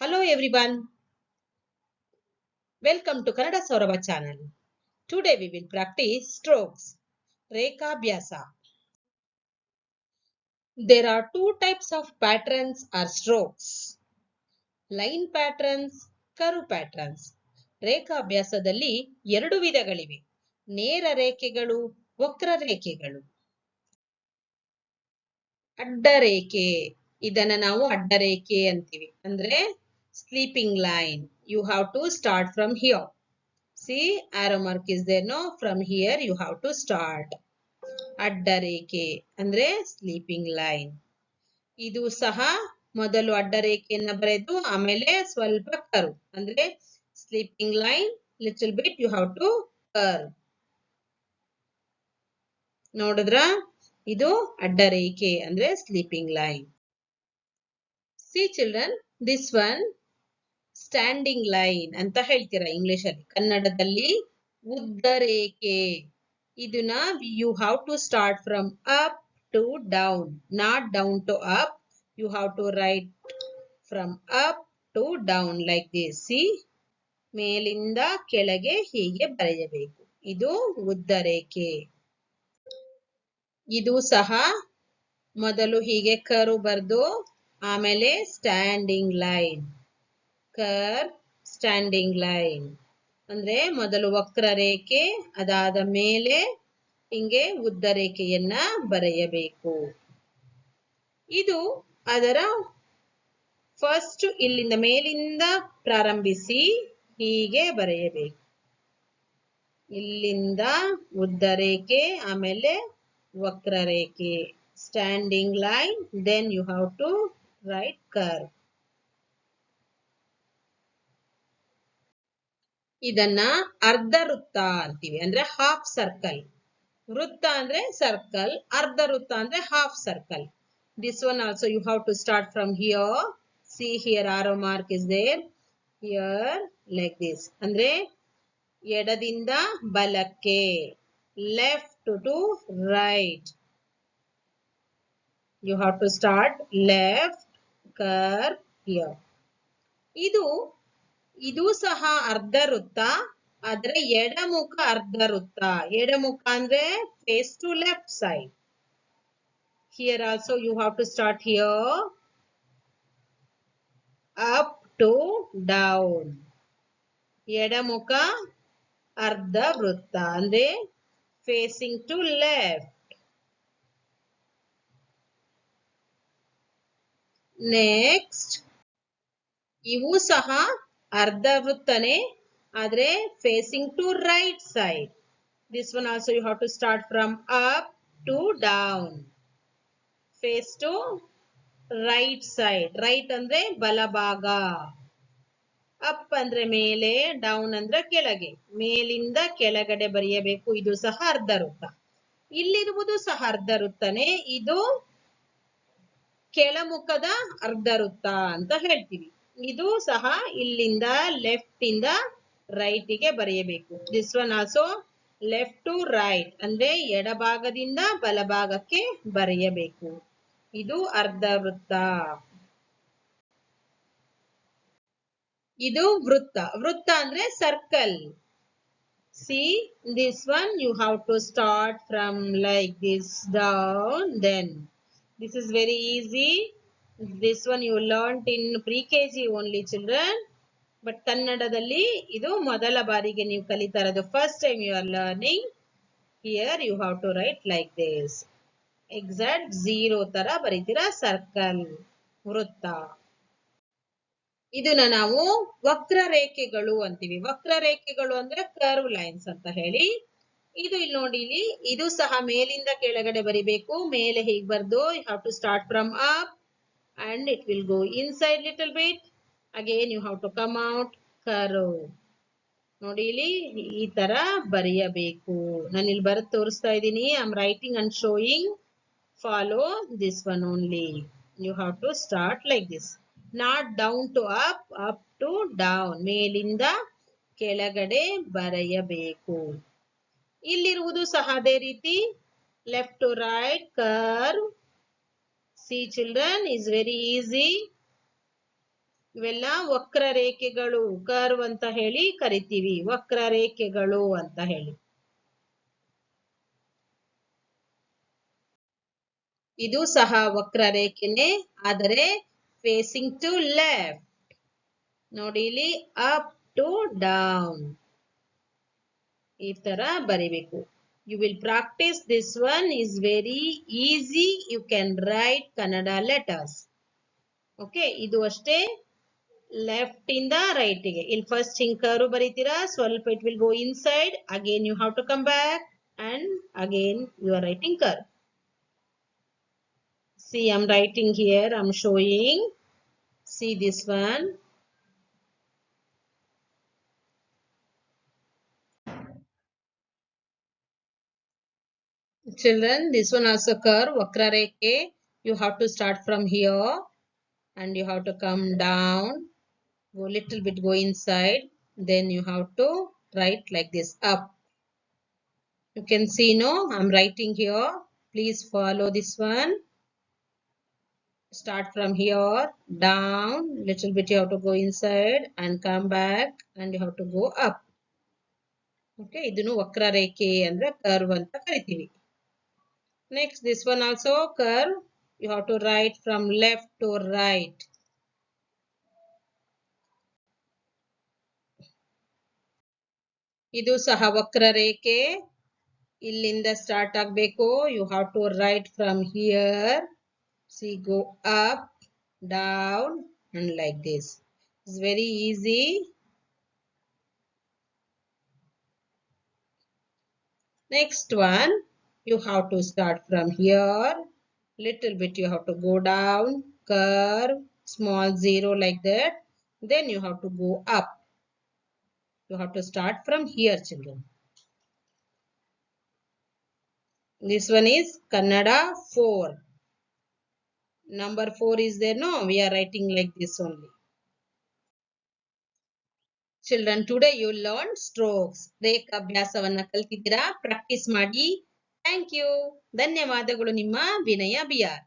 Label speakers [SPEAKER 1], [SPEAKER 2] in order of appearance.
[SPEAKER 1] Hello everyone welcome to Kannada Saurabha channel today we will practice strokes ರೇಖಾಭ್ಯಾಸ there are two types of patterns or strokes line patterns curve patterns ರೇಖಾಭ್ಯಾಸದಲ್ಲಿ ಎರಡು ವಿಧಗಳಿವೆ. ನೇರ ರೇಖೆಗಳು, ವಕ್ರ ರೇಖೆಗಳು. ಅಡ್ಡರೇಖೆ ಇದನ್ನ ನಾವು ಅಡ್ಡರೇಖೆ ಅಂತೀವಿ. ಅಂದ್ರೆ sleeping line you have to start from here see arrow mark is there no from here you have to start ಅಡ್ಡರೇಖೆ ಅಂದ್ರೆ ಸ್ಲೀಪಿಂಗ್ ಲೈನ್ ಇದು ಸಹ ಮೊದಲು ಅಡ್ಡರೇಖೆಯನ್ನ ಬರೆದು, ಆಮೇಲೆ ಸ್ವಲ್ಪ ಕರು ಅಂದ್ರೆ sleeping line little bit you have to curve ನೋಡಿದ್ರ? ಇದು ಅಡ್ಡರೇಖೆ ಅಂದ್ರೆ sleeping line see children this one standing line ಅಂತ ಹೇಳ್ತೀರಾ ಇಂಗ್ಲಿಷ್ ಅಲ್ಲಿ ಕನ್ನಡದಲ್ಲಿ ಉದ್ದ ರೇಖೆ ಇದನ್ನ you have to start from up to down not down to up you have to write from up to down like this see, ಮೇಲಿಂದ ಕೆಳಗೆ ಹೀಗೆ ಬರೆಯಬೇಕು. ಇದು ಉದ್ದ ರೇಖೆ ಇದು ಸಹ ಮೊದಲು ಹೀಗೆ ಕರು ಬರೆದು, ಆಮೇಲೆ standing line curve standing line. ಅಂದ್ರೆ ಮೊದಲು ವಕ್ರ ರೇಖೆ, ಅದಾದ ಮೇಲೆ ಹಿಂಗೆ ಉದ್ದ ರೇಖೆಯನ್ನ ಬರೆಯಬೇಕು. ಇದು ಅದರ ಫಸ್ಟ್ ಇಲ್ಲಿಂದ ಮೇಲಿಂದ ಪ್ರಾರಂಭಿಸಿ ಹೀಗೆ ಬರೆಯಬೇಕು. ಇಲ್ಲಿಂದ ಉದ್ದ ರೇಖೆ, ಆಮೇಲೆ ವಕ್ರ ರೇಖೆ. Standing line then you have to write curve ಇದನ್ನ ಅರ್ಧ ವೃತ್ತ ಅಂತೀವಿ. ಅಂದ್ರೆ ಹಾಫ್ ಸರ್ಕಲ್ ವೃತ್ತ ಅಂದ್ರೆ ಸರ್ಕಲ್ ಅರ್ಧ ವೃತ್ತ ಅಂದ್ರೆ half circle this one also you have to start from here. See here arrow mark is there here like this ಅಂದ್ರೆ ಎಡದಿಂದ ಬಲಕ್ಕೆ left to right you have to start left curve here ಇದು ಇದು ಸಹ ಅರ್ಧ ವೃತ್ತ ಆದ್ರೆ ಎಡಮುಖ ಅರ್ಧ ವೃತ್ತ ಎಡಮುಖ ಅಂದ್ರೆ face to left side here also you have to start here. Up to down. ಎಡಮುಖ ಅರ್ಧ ವೃತ್ತ ಅಂದ್ರೆ ಫೇಸಿಂಗ್ ಟು ಲೆಫ್ಟ್ ನೆಕ್ಸ್ಟ್ ಇವು ಸಹ ಅರ್ಧ ವೃತ್ತನೆ, ಆದ್ರೆ facing to right side this one also you have to start from up to down face to right side right ಅಂದ್ರೆ ಬಲಭಾಗ. ಅಪ್ ಅಂದ್ರೆ ಮೇಲೆ ಡೌನ್ ಅಂದ್ರೆ ಕೆಳಗೆ. ಮೇಲಿಂದ ಕೆಳಗಡೆ ಬರೆಯಬೇಕು. ಇದು ಸಹ ಅರ್ಧ ವೃತ್ತ. ಇಲ್ಲಿರುವುದು ಸಹ ಅರ್ಧ ವೃತ್ತನೆ. ಇದು ಕೆಳಮುಖದ ಅರ್ಧ ವೃತ್ತ ಅಂತ ಹೇಳ್ತೀವಿ. ಇದು ಸಹ ಇಲ್ಲಿಂದ ಲೆಫ್ಟ್ ಇಂದ ರೈಟ್ಗೆ ಬರೆಯಬೇಕು. This one also left to right ಅಂದ್ರೆ ಎಡಭಾಗದಿಂದ ಬಲಭಾಗಕ್ಕೆ ಬರೆಯಬೇಕು. ಇದು ಅರ್ಧ ವೃತ್ತ. ಇದು ವೃತ್ತ. ವೃತ್ತ ಅಂದ್ರೆ circle see this one you have to start from like this down then this is very easy this one you learn in pre K G only children but ಕನ್ನಡದಲ್ಲಿ ಇದು ಮೊದಲ ಬಾರಿಗೆ ನೀವು ಕಲಿತಾ ಇರೋದು. First time you are learning here you have to write like this exact zero ತರ ಬರೀತೀರಾ circle ವೃತ್ತ. ಇದನ್ನ ನಾವು ವಕ್ರ ರೇಖೆಗಳು ಅಂತೀವಿ. ವಕ್ರ ರೇಖೆಗಳು ಅಂದ್ರೆ ಕರ್ವ್ ಲೈನ್ಸ್ ಅಂತ ಹೇಳಿ. ಇದು ಇಲ್ಲಿ ನೋಡಿ, ಇಲ್ಲಿ ಇದು ಸಹ ಮೇಲಿಂದ ಕೆಳಗಡೆ ಬರಿಬೇಕು. ಮೇಲೆ ಹೀಗೆ ಬರ್ದು? You have to start from up and it will go inside little bit. Again, you have to come out, curve ನೋಡಿ ಇಲ್ಲಿ ಈ ತರ ಬರೆಯಬೇಕು. ನಾನು ಇಲ್ಲಿ ಬರೆದು ತೋರಿಸ್ತಾ ಇದ್ದೀನಿ. I am writing and showing follow this one only you have to start like this not down to up up to down ಮೇಲಿಂದ ಕೆಳಗಡೆ ಬರೆಯಬೇಕು. ಇಲ್ಲಿರುವುದು ಸಹ ಅದೇ ರೀತಿ. Left to right curve see children is very easy ಇವೆಲ್ಲ ವಕ್ರ ರೇಖೆಗಳು ಕರ್ವ್ ಅಂತ ಹೇಳಿ ಕರಿತೀವಿ. ವಕ್ರ ರೇಖೆಗಳು ಅಂತ ಹೇಳಿ. ಇದು ಸಹ ವಕ್ರ ರೇಖೆನೆ, ಆದರೆ ಫೇಸಿಂಗ್ ಟು ಲೆಫ್ಟ್ ನೋಡಿ ಇಲ್ಲಿ ಅಪ್ ಟು ಡೌನ್ ಈ ತರ ಬರಿಬೇಕು. You will practise this one is very easy you can write Kannada letters okay ಇದು ಅಷ್ಟೇ. ಲೆಫ್ಟ್ ಇಂದ ರೈಟ್ಗೆ. ಇಲ್ಲಿ ಫಸ್ಟ್ ಹಿಂಕರು ಬರೀತೀರಾ? ಸ್ವಲ್ಪ it will go inside again you have to come back and again you are writing curve see, i'm writing here. I'm showing. See this one. children this one also curve vakra rekhe you have to start from here and you have to come down go little bit go inside then you have to write like this up you can see no i'm writing here please follow this one start from here down little bit you have to go inside and come back and you have to go up okay ಇದನ್ನು ವಕ್ರ ರೇಖೆ ಅಂದ್ರೆ curve ಅಂತ ಕರಿತೀವಿ next this one also curve you have to write from left to right ಇದು ಸಹ ವಕ್ರ ರೇಖೆ ಇಲ್ಲಿಂದ ಸ್ಟಾರ್ಟ್ ಆಗಬೇಕು. You have to write from here see, go up, down, and like this. It's very easy. Next one. you have to start from here little bit you have to go down curve small zero like that then you have to go up you have to start from here children this one is kannada 4 number 4 is there no we are writing like this only children today you learned strokes Rekha ಅಭ್ಯಾಸವನ್ನ ಕಲ್ತಿದ್ದೀರಾ practice ಮಾಡಿ thank you ಧನ್ಯವಾದಗಳು ನಿಮ್ಮ ವಿನಯ B R.